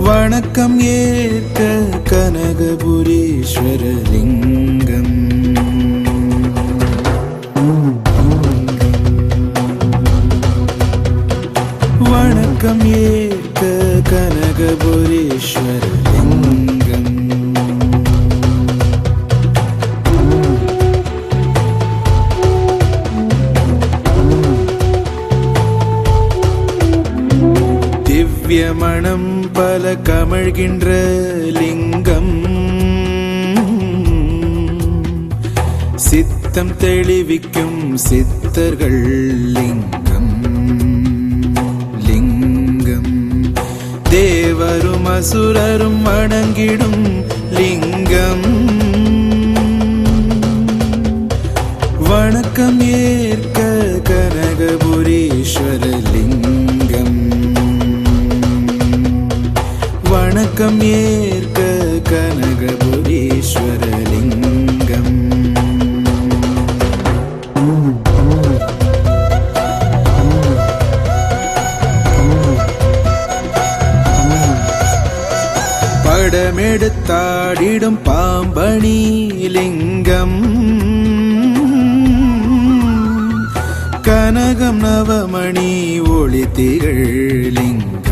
வணக்கம் ஏற்க கனகபுரீஸ்வர லிங்கம் வணக்கம் ஏற்க கனகபுரீஸ்வர லிங்கம் திவ்ய மணம் பல கமழ்கின்ற லிங்கம். சித்தம் தெளிவிக்கும் சித்தர்கள் லிங்கம். லிங்கம். தேவரும் அசுரரும் வணங்கிடும் லிங்கம். வணக்கம் ஏற்க கனகபுரீஸ்வர வணக்கம் ஏற்க கனகபுரீஸ்வரலிங்கம். படமெடுத்தாடிடும் பாம்பணி லிங்கம் கனகம் நவமணி ஒளி திகழ் லிங்கம்